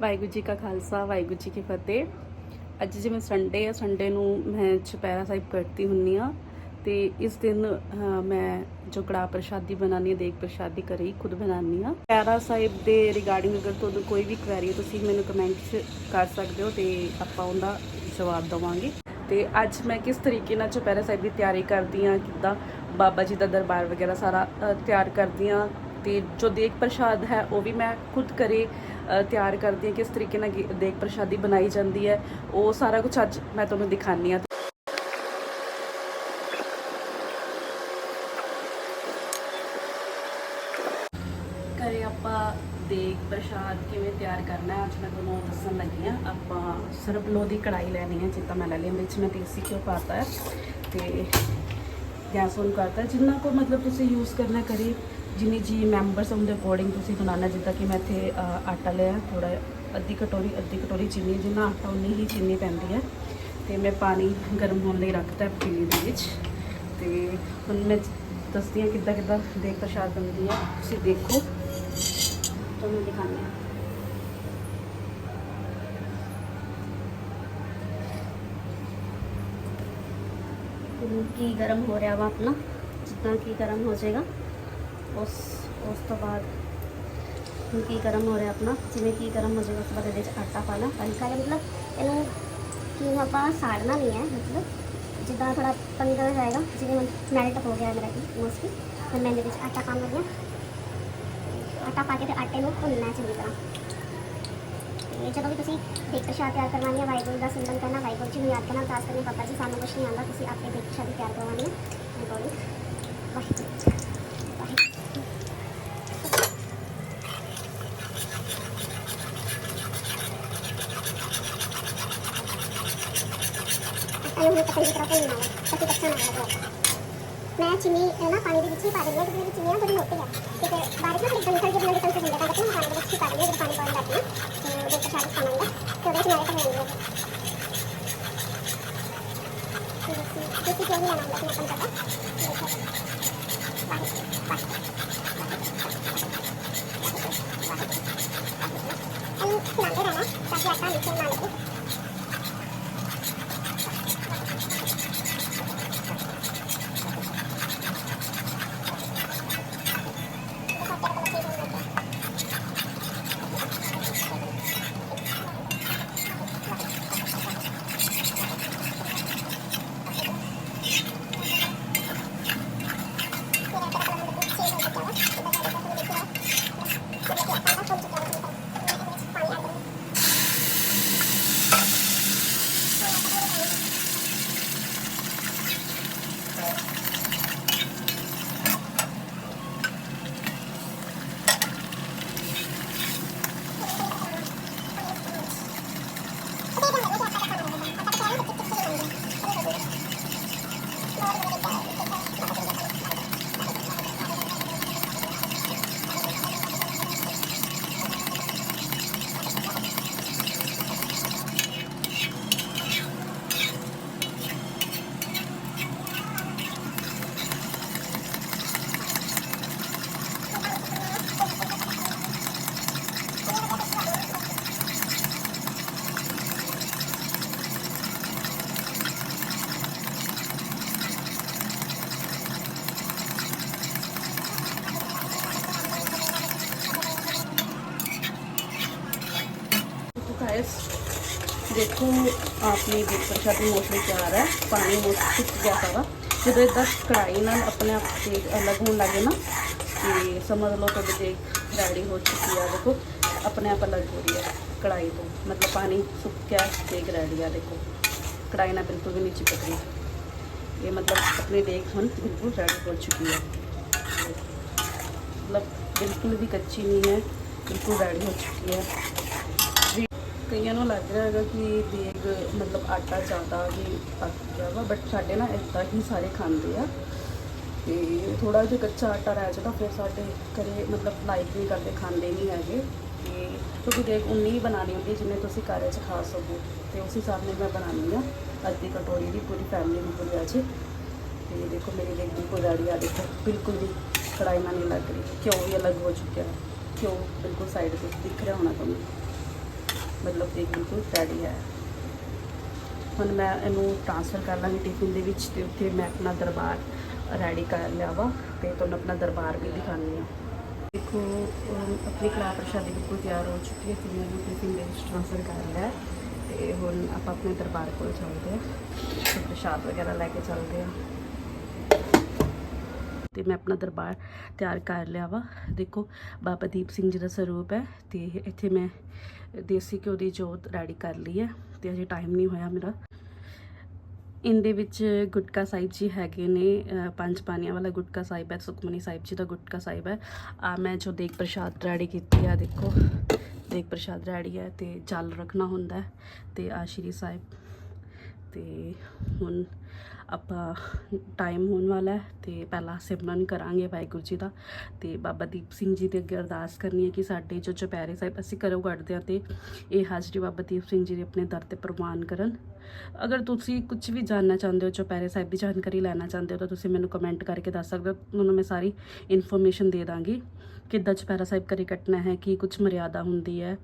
ਵਾਹਿਗੁਰੂ ਜੀ ਕਾ ਖਾਲਸਾ, ਵਾਹਿਗੁਰੂ ਜੀ ਕੀ ਫਤਿਹ। ਅੱਜ ਜਿਵੇਂ ਸੰਡੇ ਆ ਸੰਡੇ ਨੂੰ ਮੈਂ ਚੁਪਹਿਰਾ ਸਾਹਿਬ ਕਰਦੀ ਹੁੰਨੀ ਆ ਤੇ ਇਸ ਦਿਨ ਮੈਂ ਜੋ ਕੜਾ ਪ੍ਰਸ਼ਾਦੀ ਬਣਾਉਣੀ ਹੈ ਦੇਖ ਪ੍ਰਸ਼ਾਦੀ ਘਰੇ ਹੀ ਖੁਦ ਬਣਾਉਣੀ ਆ। ਚੁਪਹਿਰਾ ਸਾਹਿਬ ਦੇ ਰਿਗਾਰਡਿੰਗ ਅਗਰ ਤੁਹਾਨੂੰ ਕੋਈ ਵੀ ਕੁਐਰੀ ਹੈ ਤੁਸੀਂ ਮੈਨੂੰ ਕਮੈਂਟਸ ਕਰ ਸਕਦੇ ਹੋ ਤੇ ਆਪਾਂ ਉਹਦਾ ਜਵਾਬ ਦਵਾਂਗੇ। ਤੇ ਅੱਜ ਮੈਂ ਕਿਸ ਤਰੀਕੇ ਨਾਲ ਚੁਪਹਿਰਾ ਸਾਹਿਬ ਦੀ ਤਿਆਰੀ ਕਰਦੀ ਆ, ਕਿੱਦਾਂ ਬਾਬਾ ਜੀ ਦਾ ਦਰਬਾਰ ਵਗੈਰਾ ਸਾਰਾ ਤਿਆਰ ਕਰਦੀ ਆ ਤੇ ਜੋ ਦੇਖ ਪ੍ਰਸ਼ਾਦ ਹੈ, ਉਹ ਵੀ ਮੈਂ ਖੁਦ ਕਰੇ ਤਿਆਰ ਕਰਦੀ ਹਾਂ ਕਿਸ ਤਰੀਕੇ ਨਾਲ ਗੇ- ਦੇਗ ਪ੍ਰਸ਼ਾਦੀ ਬਣਾਈ ਜਾਂਦੀ ਹੈ। ਉਹ ਸਾਰਾ ਕੁਝ ਅੱਜ ਮੈਂ ਤੁਹਾਨੂੰ ਦਿਖਾਣੀ ਆ ਘਰੇ ਆਪਾਂ ਦੇਗ ਪ੍ਰਸ਼ਾਦ ਕਿਵੇਂ ਤਿਆਰ ਕਰਨਾ ਹੈ, ਅੱਜ ਮੈਂ ਤੁਹਾਨੂੰ ਦੱਸਣ ਲੱਗੀ ਹਾਂ। ਆਪਾਂ ਸਰਬਲੋ ਦੀ ਕੜਾਈ ਲੈਣੀ ਹੈ ਜਿੱਦਾਂ ਮੈਂ ਲੈ ਲਈ, ਵਿੱਚ ਮੈਂ ਦੇਸੀ ਘਿਓ ਪਾਤਾ ਹੈ ਤੇ ਗੈਸ ਔਨ ਕਰਤਾ ਹੈ। ਜਿੰਨਾ ਕੋ ਮਤਲਬ ਤੁਸੀਂ ਯੂਜ਼ ਕਰਨਾ ਕਰੀ ਜਿੰਨੀ ਜੀ ਮੈਂਬਰਸ ਉਹਦੇ ਅਕੋਰਡਿੰਗ ਤੁਸੀਂ ਬਣਾਉਣਾ, ਜਿੱਦਾਂ ਕਿ ਮੈਂ ਇੱਥੇ ਆਟਾ ਲਿਆ ਥੋੜਾ ਅੱਧੀ ਕਟੋਰੀ ਅੱਧੀ ਕਟੋਰੀ ਚੀਨੀ, ਜਿੰਨਾ ਆਟਾ ਉਨੀ ਹੀ ਚੀਨੀ ਪੈਂਦੀ ਹੈ। ਤੇ ਮੈਂ ਪਾਣੀ ਗਰਮ ਹੋਣ ਲਈ ਰੱਖਤਾ ਹੈ ਦੇ ਵਿੱਚ। ਤੇ ਹੁਣ ਮੈਂ ਦੱਸਦੀ ਹਾਂ ਕਿੱਦਾਂ ਕਿੱਦਾਂ ਦੇਖ ਪ੍ਰਸ਼ਾਦ ਬਣਦੀ ਹੈ ਤੁਸੀਂ ਦੇਖੋ। ਤੁਹਾਨੂੰ ਦਿਖਾਉਂਦੀ ਹਾਂ। ਕੀ ਗਰਮ ਹੋ ਰਿਹਾ ਵਾ ਆਪਣਾ? ਜਿੱਦਾਂ ਕੀ ਗਰਮ ਹੋ ਜਾਏਗਾ। ਉਸ ਉਸ ਤੋਂ ਬਾਅਦ ਹੁਣ ਕੀ ਗਰਮ ਹੋ ਰਿਹਾ ਆਪਣਾ? ਜਿਵੇਂ ਕੀ ਗਰਮ ਹੋ ਜਾਏਗਾ, ਉਸ ਤੋਂ ਬਾਅਦ ਇਹਦੇ ਵਿੱਚ ਆਟਾ ਪਾਣਾ ਹਲਕਾ ਜਿਹਾ ਮਤਲਬ ਇਹਨੂੰ ਕੀ ਆਪਾਂ ਸਾੜਨਾ ਨਹੀਂ ਹੈ, ਮਤਲਬ ਜਿੱਦਾਂ ਥੋੜਾ ਪਨੀ ਕਰ ਜਾਏਗਾ, ਜਿਵੇਂ ਹੁਣ ਮੈਲਟ ਹੋ ਗਿਆ ਮੇਰਾ ਮੋਸਟਲੀ ਫਿਰ ਮੈਂ ਇਹਦੇ ਵਿੱਚ ਆਟਾ ਪਾਉਣ ਲੱਗੀ ਆਟਾ ਪਾ ਕੇ ਤੇ ਆਟੇ ਨੂੰ ਭੁੰਨਣਾ ਚੰਗੀ ਤਰ੍ਹਾਂ। ਤੇ ਜਦੋਂ ਵੀ ਤੁਸੀਂ ਦੇਗ ਸ਼ਾਹ ਤਿਆਰ ਕਰਵਾਉਣੀ ਹੈ, ਵਾਹਿਗੁਰੂ ਦਾ ਸਿਮਰਨ ਕਰਨਾ, ਵਾਹਿਗੁਰੂ ਜੀ ਨੂੰ ਯਾਦ ਕਰਨਾ, ਅਰਦਾਸ ਕਰਨੀ ਪਾਪਾ ਜੀ ਸਾਨੂੰ ਕੁਛ ਨਹੀਂ ਆਉਂਦਾ, ਤੁਸੀਂ ਆਪੇ ਦੇਗ ਪ੍ਰਸ਼ਾਦ ਤਿਆਰ ਕਰਵਾਉਣੀ ਹੈ। ਵਾਹਿਗੁਰੂ ਵਾਹਿਗੁਰੂ ਵਾਹਿਗੁਰੂ ਆਏ ਹੋਏ ਪਤਲੀ ਤਰ੍ਹਾਂ ਤੋਂ ਨਾ ਤਾਂ ਕਿ ਕੱਚਾ ਨਾ ਰਹੇ ਮੈਂ ਚੀਨੀ ਇਹ ਨਾ ਪਾਣੀ ਦੇ ਵਿੱਚ ਹੀ ਪਾ ਦਿੰਦੀ ਹਾਂ ਕਿਉਂਕਿ ਮੇਰੀ ਚੀਨੀਆਂ ਥੋੜੀ ਮੋਟੀ ਹੈ ਤੇ ਫਿਰ ਬਾਰਿਸ਼ ਨਾ ਥੋੜੀ ਨਿਕਲ ਕੇ ਬਣਾਉਂਦੀ ਤਾਂ ਹੁੰਦਾ ਤਾਂ ਕਿ ਪਾਣੀ ਦੇ ਵਿੱਚ ਹੀ ਪਾ ਦਿੰਦੀ ਹਾਂ ਜਦੋਂ ਪਾਣੀ ਪਾਉਣ ਲੱਗੀ ਤੇ ਉਹਦੇ ਵਿੱਚ ਸ਼ਾਇਦ ਪਾਵਾਂਗਾ ਤੇ ਉਹਦੇ ਵਿੱਚ ਨਾਲੇ ਤਾਂ ਹੋਣੀ ਹੈ ਤੁਸੀਂ ਕਿਉਂ ਨਹੀਂ ਲਾਣਾ ਹੁੰਦਾ ਕਿ ਆਪਾਂ ਪਤਾ ਇਹਨੂੰ ਖਿਲਾਉਂਦੇ ਰਹਿਣਾ ਤਾਂ ਕਿ ਆਟਾ ਨੀਚੇ ਨਾ ਲੱਗੇ तो गाइस ਦੇਖੋ ਆਪਣੀ ਦੇਗ ਪ੍ਰਸ਼ਾਦੀ ਮੋਸਟਲੀ ਤਿਆਰ ਹੈ ਪਾਣੀ ਮੋਸਟ ਸੁੱਕ ਗਿਆ ਸਾਰਾ ਜਦੋਂ ਇਦਾਂ ਕੜਾਈ ਨਾਲ ਆਪਣੇ ਆਪ ਦੇਗ ਅਲੱਗ ਹੋਣ ਲੱਗੇ ਨਾ ਤੇ ਸਮਝ ਲਓ ਤੁਹਾਡੀ ਦੇਗ ਰੈਡੀ ਹੋ ਚੁੱਕੀ ਹੈ ਦੇਖੋ ਆਪਣੇ ਆਪ ਅਲੱਗ ਹੋ ਰਹੀ ਹੈ ਕੜਾਈ ਤੋਂ ਮਤਲਬ ਪਾਣੀ ਸੁੱਕ ਗਿਆ ਦੇਗ ਰੈਡੀ ਆ ਦੇਖੋ ਕੜਾਈ ਨਾਲ ਬਿਲਕੁਲ ਵੀ ਨਹੀਂ ਚਿਪਕ ਰਹੀ ਇਹ ਮਤਲਬ ਆਪਣੀ ਦੇਗ ਹੁਣ ਬਿਲਕੁਲ ਰੈਡੀ ਹੋ ਚੁੱਕੀ ਹੈ ਮਤਲਬ ਬਿਲਕੁਲ ਵੀ ਕੱਚੀ ਨਹੀਂ ਹੈ ਬਿਲਕੁਲ ਰੈਡੀ ਹੋ ਚੁੱਕੀ ਹੈ ਵੀ ਕਈਆਂ ਨੂੰ ਲੱਗ ਰਿਹਾ ਹੈਗਾ ਕਿ ਦੇਗ ਮਤਲਬ ਆਟਾ ਜ਼ਿਆਦਾ ਵੀ ਪੱਕ ਗਿਆ ਵਾ ਬਟ ਸਾਡੇ ਨਾ ਇਦਾਂ ਹੀ ਸਾਰੇ ਖਾਂਦੇ ਆ। ਤੇ ਥੋੜਾ ਜਿਹਾ ਕੱਚਾ ਆਟਾ ਰਹਿ ਜਾਂਦਾ, ਫਿਰ ਸਾਡੇ ਘਰੇ ਮਤਲਬ ਲਾਈਕ ਨਹੀਂ ਕਰਦੇ, ਖਾਂਦੇ ਨਹੀਂ ਹੈਗੇ। ਤੇ ਕਿਉਂਕਿ ਦੇਗ ਉਨੀ ਹੀ ਬਣਾਉਣੀ ਹੁੰਦੀ ਜਿੰਨੇ ਤੁਸੀਂ ਘਰ 'ਚ ਖਾ ਸਕੋ। ਤੇ ਉਸ ਹਿਸਾਬ ਨਾਲ ਮੈਂ ਬਣਾਉਣੀ ਆ ਅੱਧੀ ਕਟੋਰੀ ਦੀ ਪੂਰੀ ਫੈਮਿਲੀ ਨੂੰ ਪੂਰੀ ਅੱਜ। ਜੇ ਤੇ ਦੇਖੋ ਮੇਰੀ ਦੇਗ ਬਿਲਕੁਲ ਰੈਡੀ ਆ, ਦੇਖੋ ਬਿਲਕੁਲ ਵੀ ਕੜਾਈ ਨਾਲ ਨਹੀਂ ਲੱਗ ਰਹੀ। ਘਿਓ ਵੀ ਅਲੱਗ ਹੋ ਚੁੱਕਿਆ। ਹੈ ਘਿਓ ਬਿਲਕੁਲ ਸਾਈਡ ਤੇ ਦਿਖ ਰਿਹਾ ਹੋਣਾ ਤੁਹਾਨੂੰ। ਮਤਲਬ ਕਿ ਬਿਲਕੁਲ ਰੈਡੀ ਹੈ। ਹੁਣ ਮੈਂ ਇਹਨੂੰ ਟ੍ਰਾਂਸਫਰ ਕਰ ਲਾਂਗੀ ਟਿਫਿਨ ਦੇ ਵਿੱਚ ਤੇ ਉੱਥੇ ਮੈਂ ਆਪਣਾ ਦਰਬਾਰ ਰੈਡੀ ਕਰ ਲਿਆ ਵਾ ਤੇ ਤੁਹਾਨੂੰ ਆਪਣਾ ਦਰਬਾਰ ਵੀ ਦਿਖਾਉਂਦੀ ਹਾਂ। ਦੇਖੋ ਆਪਣੀ ਕਲਾ ਪ੍ਰਸ਼ਾਦੀ ਬਿਲਕੁਲ ਤਿਆਰ ਹੋ ਚੁੱਕੀ ਹੈ ਤੇ ਮੈਂ ਇਹਨੂੰ ਟਿਫਿਨ ਦੇ ਵਿੱਚ ਟ੍ਰਾਂਸਫਰ ਕਰ ਲਿਆ ਹੈ ਤੇ ਹੁਣ ਆਪਾਂ ਆਪਣੇ ਦਰਬਾਰ ਕੋਲ ਚੱਲਦੇ ਹਾਂ। ਤੇ ਪ੍ਰਸ਼ਾਦ ਵਗੈਰਾ ਲੈ ਕੇ ਚੱਲਦੇ ਹਾਂ। ਤੇ ਮੈਂ ਆਪਣਾ ਦਰਬਾਰ ਤਿਆਰ ਕਰ ਲਿਆ ਵਾ। ਦੇਖੋ, ਬਾਬਾ ਦੀਪ ਸਿੰਘ ਜੀ ਦਾ ਸਰੂਪ ਹੈ ਤੇ ਇੱਥੇ ਮੈਂ ਦੇਸੀ ਘਿਓ ਦੀ ਜੋਤ ਰੈਡੀ ਕਰ ਲਈ ਹੈ ਤੇ ਅਜੇ ਟਾਈਮ ਨਹੀਂ ਹੋਇਆ ਮੇਰਾ। ਇਹਦੇ ਵਿੱਚ ਗੁਟਕਾ ਸਾਹਿਬ ਜੀ ਹੈਗੇ ਨੇ ਪੰਜ ਪਾਣੀਆਂ ਵਾਲਾ ਗੁਟਕਾ ਸਾਹਿਬ ਹੈ, ਸੁਖਮਨੀ ਸਾਹਿਬ ਜੀ ਦਾ ਗੁਟਕਾ ਸਾਹਿਬ ਹੈ। ਆ ਮੈਂ ਜੋ ਦੇਗ ਪ੍ਰਸ਼ਾਦ ਰੈਡੀ ਕੀਤੀ ਆ, ਦੇਖੋ, ਦੇਗ ਪ੍ਰਸ਼ਾਦ ਰੈਡੀ ਹੈ ਤੇ ਜਲ ਰੱਖਣਾ ਹੁੰਦਾ ਹੈ ਤੇ ਆ ਸ਼੍ਰੀ ਸਾਹਿਬ ਤੇ ਹੁਣ ਆਪਾਂ ਟਾਈਮ ਹੋਣ ਵਾਲਾ ਹੈ ਤੇ ਪਹਿਲਾਂ ਸਿਮਰਨ ਕਰਾਂਗੇ ਵਾਹਿਗੁਰੂ ਜੀ ਦਾ ਤੇ ਬਾਬਾ ਦੀਪ ਸਿੰਘ ਜੀ ਦੇ ਅੱਗੇ ਅਰਦਾਸ ਕਰਨੀ ਹੈ ਕਿ ਸਾਡੇ ਜੋ ਚੁਪਹਿਰੇ ਸਾਹਿਬ ਅਸੀਂ ਘਰੋਂ ਕੱਢਦੇ ਹਾਂ ਤੇ ਇਹ ਹਾਜ਼ਰੀ ਬਾਬਾ ਦੀਪ ਸਿੰਘ ਜੀ ਦੇ ਆਪਣੇ ਦਰ ਤੇ ਪ੍ਰਵਾਨ ਕਰਨ। ਅਗਰ ਤੁਸੀਂ ਕੁਝ ਵੀ ਜਾਣਨਾ ਚਾਹੁੰਦੇ ਹੋ, ਚੁਪਹਿਰੇ ਸਾਹਿਬ ਦੀ ਜਾਣਕਾਰੀ ਲੈਣਾ ਚਾਹੁੰਦੇ ਹੋ, ਤਾਂ ਤੁਸੀਂ ਮੈਨੂੰ ਕਮੈਂਟ ਕਰਕੇ ਦੱਸ ਸਕਦੇ ਹੋ। ਤੁਹਾਨੂੰ ਮੈਂ ਸਾਰੀ ਇਨਫੋਰਮੇਸ਼ਨ ਦੇ ਦਾਂਗੀ ਕਿੱਦਾਂ ਚੁਪਹਿਰਾ ਸਾਹਿਬ ਘਰੇ ਕੱਟਣਾ ਹੈ, ਕੀ ਕੁਝ ਮਰਿਆਦਾ ਹੁੰਦੀ ਹੈ।